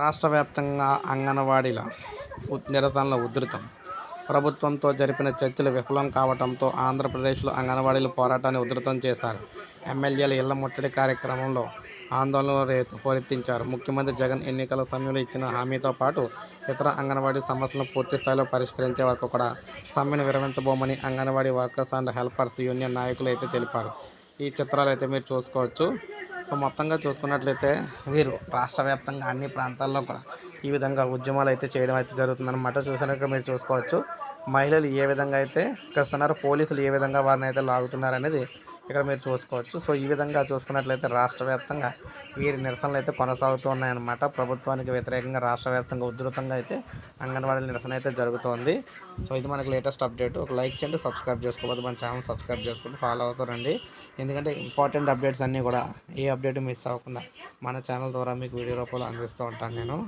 రాష్ట్ర వ్యాప్తంగా అంగన్వాడీల నిరసనల ఉధృతం. ప్రభుత్వంతో జరిపిన చర్చలు విఫలం కావడంతో ఆంధ్రప్రదేశ్లో అంగన్వాడీలు పోరాటాన్ని ఉధృతం చేశారు. ఎమ్మెల్యేల ఇళ్ళ ముట్టడి కార్యక్రమంలో ఆందోళనలు రేతు హోరెత్తించారు. ముఖ్యమంత్రి జగన్ ఎన్నికల సమయంలో ఇచ్చిన హామీతో పాటు ఇతర అంగన్వాడీ సమస్యలను పూర్తి స్థాయిలో పరిష్కరించే వరకు కూడా సమ్మెను విరమించబోమని anganwadi workers and helpers union నాయకులు అయితే తెలిపారు. ఈ చిత్రాలు అయితే మీరు చూసుకోవచ్చు. సో మొత్తంగా చూసుకున్నట్లయితే వీరు రాష్ట్ర వ్యాప్తంగా అన్ని ప్రాంతాల్లో కూడా ఈ విధంగా ఉద్యమాలు అయితే చేయడం అయితే జరుగుతుందన్నమాట. చూసినట్టు మీరు చూసుకోవచ్చు. మహిళలు ఏ విధంగా అయితే ఇక్కడ పోలీసులు ఏ విధంగా వారిని అయితే లాగుతున్నారనేది ఇక్కడ మీరు చూసుకోవచ్చు. సో ఈ విధంగా చూసుకున్నట్లయితే రాష్ట్ర వ్యాప్తంగా వీరి నిరసనలు అయితే కొనసాగుతూ ఉన్నాయన్నమాట. ప్రభుత్వానికి వ్యతిరేకంగా రాష్ట్ర వ్యాప్తంగా ఉధృతంగా అయితే అంగన్వాడీల నిరసన అయితే జరుగుతోంది. సో ఇది మనకి లేటెస్ట్ అప్డేట్. ఒక లైక్ చేయండి సబ్స్క్రైబ్ చేసుకోవద్దు మన ఛానల్ సబ్స్క్రైబ్ చేసుకుంటూ ఫాలో అవుతారండి ఎందుకంటే ఇంపార్టెంట్ అప్డేట్స్ అన్నీ కూడా ఏ అప్డేట్ మిస్ అవ్వకుండా మన ఛానల్ ద్వారా మీకు వీడియో రూపంలో అందిస్తూ ఉంటాను నేను.